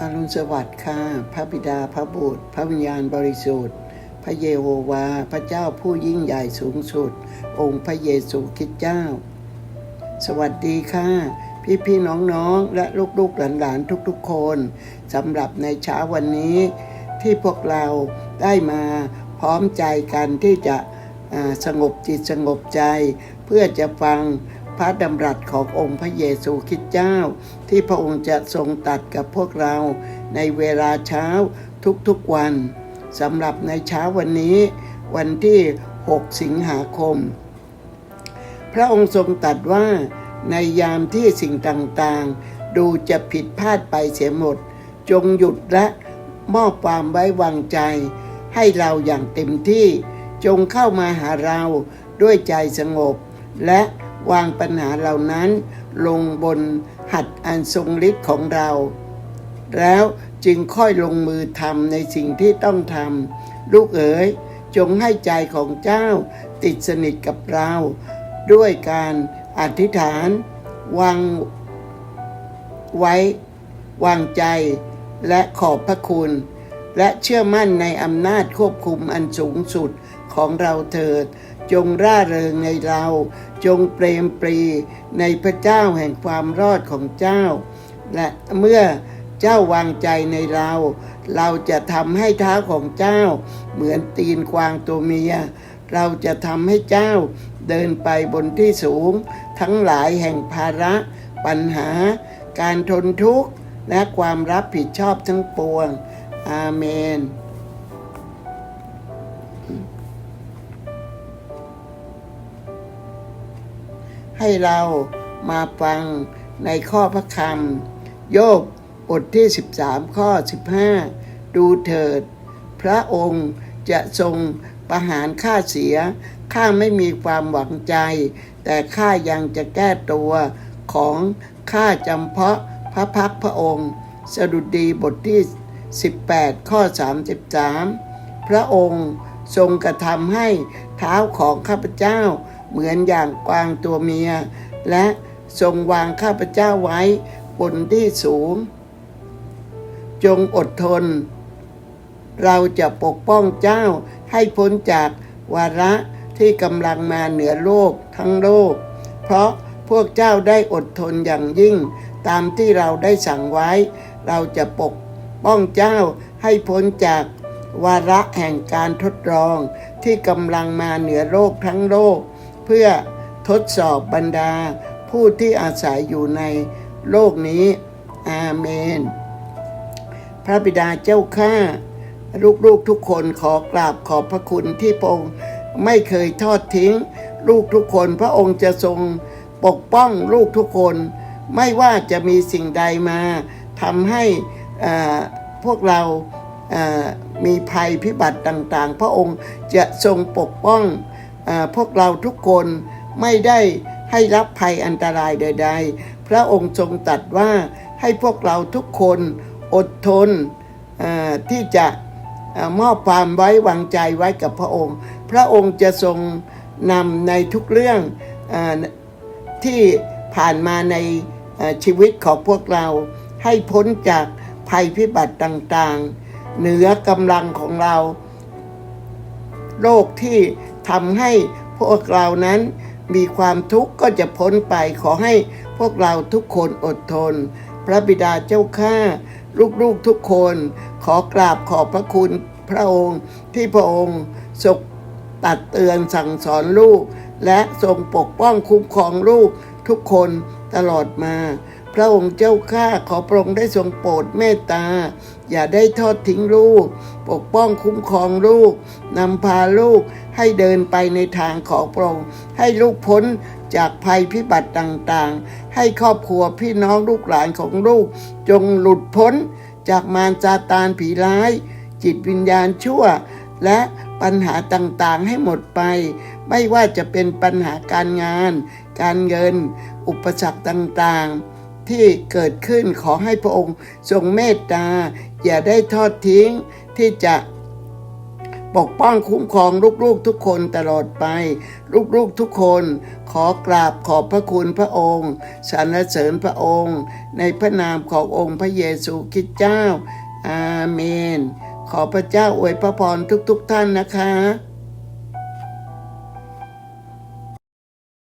อรุณสวัสดิ์ค่ะ พระบิดาพระบุตร พระวิญญาณบริสุทธิ์ พระเยโฮวา พระเจ้าผู้ยิ่งใหญ่สูงสุด องค์พระเยซูคริสต์เจ้า สวัสดีค่ะ พี่พี่ๆน้องๆและลูกๆหลานๆทุกๆคนสำหรับในเช้าวันนี้ ที่พวกเราได้มาพร้อมใจกันที่จะสงบจิตสงบใจ เพื่อจะฟัง พระดำรัสขององค์พระเยซูคริสต์เจ้า ที่พระองค์จะทรงตัดกับพวกเราในเวลาเช้าทุกๆวันสำหรับในเช้าวันนี้ วันที่ 6 สิงหาคม พระองค์ทรงตรัสว่าในยามที่สิ่งต่างๆ ดูจะผิดพลาดไปเสียหมด จงหยุดและมอบความไว้วางใจ ให้เราอย่างเต็มที่จงเข้ามาหาเราด้วยใจสงบ และ วางปัญหาเหล่านั้นลงบนหัดอันทรงฤทธิ์ของเรา แล้วจึงค่อยลงมือทำในสิ่งที่ต้องทำลูกเอ๋ยจงให้ใจของเจ้าติดสนิทกับเรา ด้วยการอธิษฐาน วางไว้ วางใจและขอบพระคุณ และเชื่อมั่นในอำนาจควบคุมอันสูงสุด ของเราเถิด จงร่าเริงในเรา จงเปรมปรีในพระเจ้าแห่งความรอดของเจ้า และเมื่อเจ้าวางใจในเรา เราจะทำให้เท้าของเจ้า เหมือนตีนกวางตัวเมีย เราจะทำให้เจ้าเดินไปบนที่สูง ทั้งหลายแห่งภาระ ปัญหา การทนทุกข์ และความรับผิดชอบทั้งปวง อาเมน ให้เรามาฟังในข้อพระคำโยบบทที่ 13 ข้อ 15 ดูเถิด พระองค์จะทรงประหารข้าเสีย ข้าไม่มีความหวังใจ แต่ข้ายังจะแก้ตัวของข้าจำเพาะพระพักพระองค์สดุดีบทที่ 18 ข้อ 33 พระองค์ทรงกระทำให้เท้าของข้าพเจ้า เหมือนอย่างกวางตัวเมีย และทรงวางข้าพเจ้าไว้บนที่สูง จงอดทน เราจะปกป้องเจ้าให้พ้นจากวาระที่กำลังมาเหนือโลกทั้งโลก เพราะพวกเจ้าได้อดทนอย่างยิ่ง ตามที่เราได้สั่งไว้ เราจะปกป้องเจ้าให้พ้นจากวาระแห่งการทดลองที่กำลังมาเหนือโลกทั้งโลก เพื่อทดสอบบรรดาผู้ที่อาศัยอยู่ในโลกนี้ อาเมน พระบิดาเจ้าข้าลูกๆทุกคนขอกราบขอบพระคุณที่พระองค์ไม่เคยทอดทิ้ง ลูกทุกคนพระองค์จะทรงปกป้องลูกทุกคน ไม่ว่าจะมีสิ่งใดมาทำให้พวกเรามีภัยพิบัติต่างๆ พระองค์จะทรงปกป้อง พวกเราทุกคนไม่ได้ให้รับภัยอันตรายใด ๆ พระองค์ทรงตรัดว่าให้พวกเราทุกคนอดทนที่จะอมอบความไว้วางใจไว้กับพระองค์ พระองค์จะทรงนำในทุกเรื่องอที่ผ่านมาในชีวิตของพวกเราให้พ้นจากภัยพิบัติต่างๆ เหนือกำลังของเรา โรคที่ ทำให้พวกเรานั้นมีความทุกข์ก็จะพ้นไปขอให้พวกเราทุกคนอดทน พระบิดาเจ้าข้าลูกๆทุกคนขอกราบขอบพระคุณพระองค์ที่พระองค์ทรงตัดเตือนสั่งสอนลูก และทรงปกป้องคุ้มครองลูกทุกคนตลอดมา พระองค์เจ้าข้าขอพระองค์ได้ทรงโปรดเมตตา อย่าได้ทอดทิ้งลูก ปกป้องคุ้มครองลูกนำพาลูก ให้เดินไปในทางของพระองค์ให้ลูกพ้นจากภัยพิบัติต่างๆ ให้ครอบครัวพี่น้องลูกหลานของลูก จงหลุดพ้นจากมารซาตานผีร้าย จิตวิญญาณชั่ว และปัญหาต่างๆให้หมดไป ไม่ว่าจะเป็นปัญหาการงาน การเงิน อุปสรรคต่างๆที่เกิดขึ้นขอให้พระองค์ทรงเมตตา อย่าได้ทอดทิ้งที่จะ ปกป้องคุ้มครองลูกๆทุกคนตลอดไป ลูกๆทุกคน ขอกราบขอบพระคุณพระองค์สรรเสริญพระองค์ ในพระนามขององค์พระเยซูคริสต์เจ้า อาเมน ขอพระเจ้าอวยพระพรทุกๆท่านนะคะ